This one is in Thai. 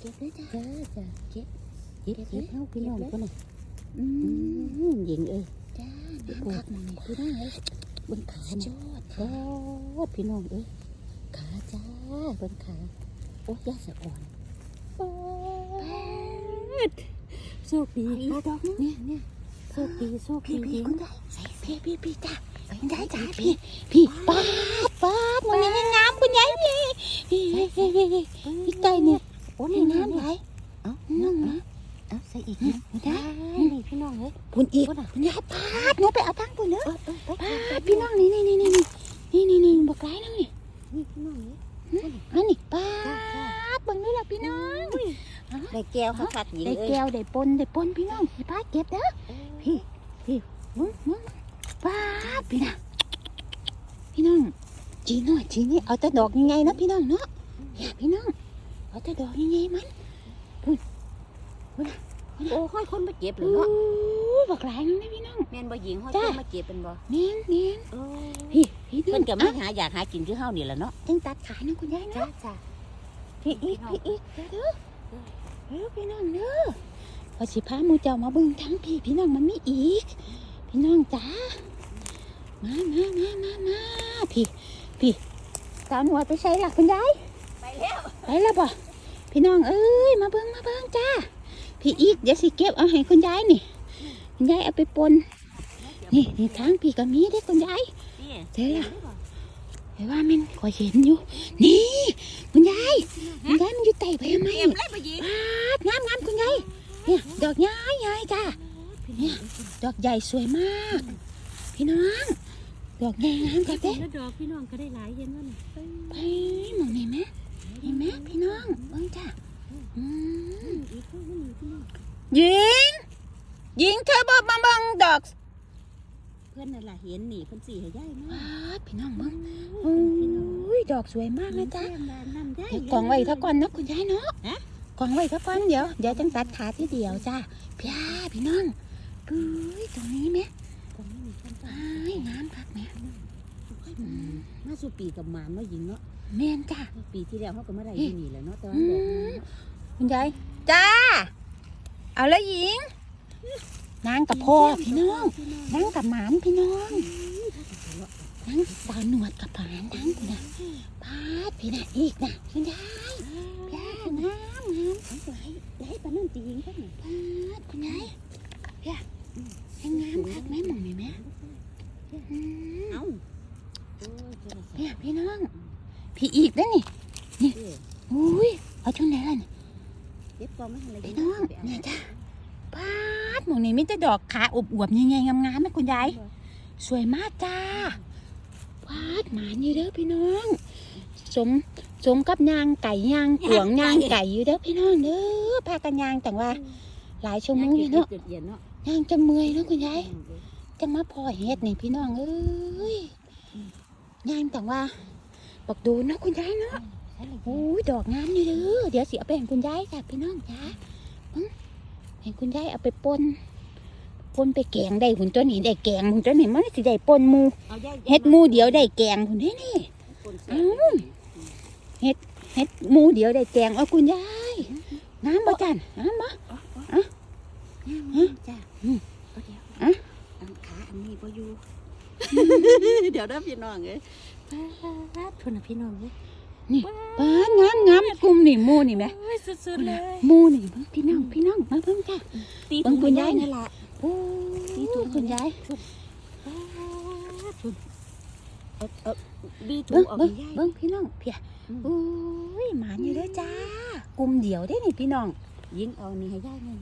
เก็บเลยจ้าจ้าจ้าเก็บเก็บเก็บเฮาพี่น้องก็บเลยคนน่ะอืมหญิงเอ้ยจ้าน้ำพักมันนี่พี่น้องเอ้ยบิ่งขาสุดยน่ะอดโอ้พี่น้องเอ้ยขาจ้าบิ่งขาโอ้ยยาสะอ่อนปาดโชคดีอีกดอกเนี่ยเนี่ยโชคดีโชคดีพี่คุณได้ใส่พี่พี่พี่จ้าคุณยาจ้าพี่พี่ปาดปาดมันยังงามคุณยายพี่พี่พี่พี่พี่พี่พี่ไก่เนี่ย อ้นี่งามหลายเอ้าน้องนะนะเอ้าใส่อีกนี่นะคุณยายนี่พี่น้องเอ้ยคุณอีกคุณอะคุณยายปาดหนูไปเอาตังค์คุณเนอะเออเออไปปาดพี่น้องนี่นี่นี่นี่นี่นี่นี่บอกร้ายแล้วนี่นี่พี่น้องเอ้ยอันนี้ปาจ้าจ้าดเบิ่งด้วยล่ะพี่น้องได้แก้วเขาคักหญิงได้เอ้ยแก้วได้ปนได้ปนพี่น้องพี่ปาดเก็บเด้อพี่พี่มึงมึงปาดพี่น่ะพี่น้องจีน้อยจีนี่เอาแต่ดอกยังไงนะพี่น้องเนาะอย่าพี่น้อง เอาแต่ดอกยังไงมันโอ้ค่อยคนมาเก็บเลโอ้ยเนาะบอกร้ายแล้วนะพี่น้องแม่นบ่หญิงค่อยจ้าคนมาเก็บเป็นบ่เนียนเนียนเออพี่พี่เพิ่อนก็มาหาอยากหากินคือเฮานี่แหละเนาะจังตัดขายนะคุณยายจ้าเนาะจ้าพี่อีกพี่อีกเด้อเด้อพี่น้องเด้อพอสิพาหมูเจ้ามาเบิ่งทั้งพี่พี่น้องมันมีอีก พี่น้องจ๋ามามามามามาพี่พี่สาวหนวดไปใช้หลักคุณยาย ไปแล้วไปแล้วบ่พี่น้องเอ้ยมาเบิ่งมาเบิ่งจ้าพี่อีกเดี๋ยวสิเก็บเอาให้คุณยายนี่คุณยายเอาไปปนนี่นี่ทางพี่ก็มีเด้อคุณยายนี่เจ๊ล่ะเห็นว่ามันก็เห็นอยู่ นี่คุณยายคุณยายมันอยู่ใต้ใบไม้เก็บเลยบ่หญิงปาดงามงามคุณยายเนี่ยดอกใหญ่ใหญ่จ้าเนี่ยดอกใหญ่สวยมาก พี่น้องดอกใหญ่งามจ้ะเด้แล้วดอกพี่น้องก็ได้หลายเห็นว่านี่ไปมองนี่ไหม นี่ไหมพี่น้องเบิ่งจ้าอืมอีกคนนึงพี่น้องหญิงหญิงเธอบอกมาเบิ่งดอกเพื่อนนั่นล่ะเห็นนี่เพิ่นสิให้ยายมาปาดพี่น้องเบิ่งโอ้ยดอกสวยมากเลยจ้าน้ำได้เดี๋ยวกล่องไว้ถ้าก่อนนะคุณยายเนาะฮะกล่องไว้ถ้าก่อนเดี๋ยวเดี๋ยวจังตัดขาที่เดียวจ้าพี่อาพี่น้องปุ้ยตรงนี้ไหมตรงนี้มีคนไอ้น้ำพักไหมอื มมาสู่ปีกับหมานเนาะหญิงเนาะแม่นจ้าปีที่แล้วเขาก็มาได้ที่นี่แหละเนาะแต่ว่าดอกมันเนาะคุณยายจ้า เอาละหญิงนางกับพ่อพี่น้องนางกับหมานพี่น้องนางสาวหนวดกับหมานนางคุณน่ะพาดพี่น่ะอีกน่ะคุณยายพี่อาน้ำน้ำไหลไหลปานนั้นตีหญิงก็นี่ปาดคุณยายเพียให้งามคักไหมหมองนี่แม่อืมเอ้า เนี่ยพี่น้องพี่อีกได้อนี่เอ้ยอุ้ยเอาชุดไหนล่ะนี่เก็บกองไม่ทันเลยพี่น้องเนี่ยจ้าปาดหมองนี่มีแต่ดอกขาอวบๆยังไงงามๆไหมคุณยายสวยมากจ้าปาดหมานี่เด้อพี่น้องสมสมกับยางไก่ยางกวงยางไก่อยู่เด้อพี่น้องเด้อพากันยางแต่ว่า หลายชั่วโมงอยู่เนาะจุดเย็นเนาะยางจะเมื่อยเนาะคุณยายจะมาพ่อเฮ็ดนี่พี่น้องเอ้ย งามแต่ว่าบอกดูนะคุณยายเนาะโอ้ยดอกงามนี่เด้อเดี๋ยวสิเอาไปให้คุณยายจ้ะพี่น้องจ้าให้คุณยายเอาไปปนปนไปแกงได้หุ่นตัวนี้ได้แกงหุ่นตัวนี้มันสิได้ปนหมูเอาย่าเฮ็ดหมูเดียวได้แกงหุ่นนี่นี่คนเสียเอ้าเฮ็ดหมูเดียวได้แกงเอาคุณยายน้ำบ่จันน้ำบ่จ้าอืมเอาเดี๋ยว อะ อันขาอันนี้บ่อยู่ เดี๋ยวเด้อพี่น้องเอ้ยป้าดทุนน่ะพี่น้องเอ้ยป้างามงามกลุ่มนี่หมูนี่แหมโอ้ยสุดๆเลยหมูนี่เบิ่งพี่น้องพี่น้องมาเบิ่งจ้ะ ตีเบิ่งคุณยายนี่ล่ะ โอ้ยคุณยายป้าดทุนเอาเอาบีถุเบิ้งงออกเบิ้งให้ยาย เบิ้งพี่น้องเพียอืม โอ้ยหมาอยู่เด้อจ้ากลุ่มเดียวได้นี่พี่น้อง ยิงเอานี่ให้ยายเงิน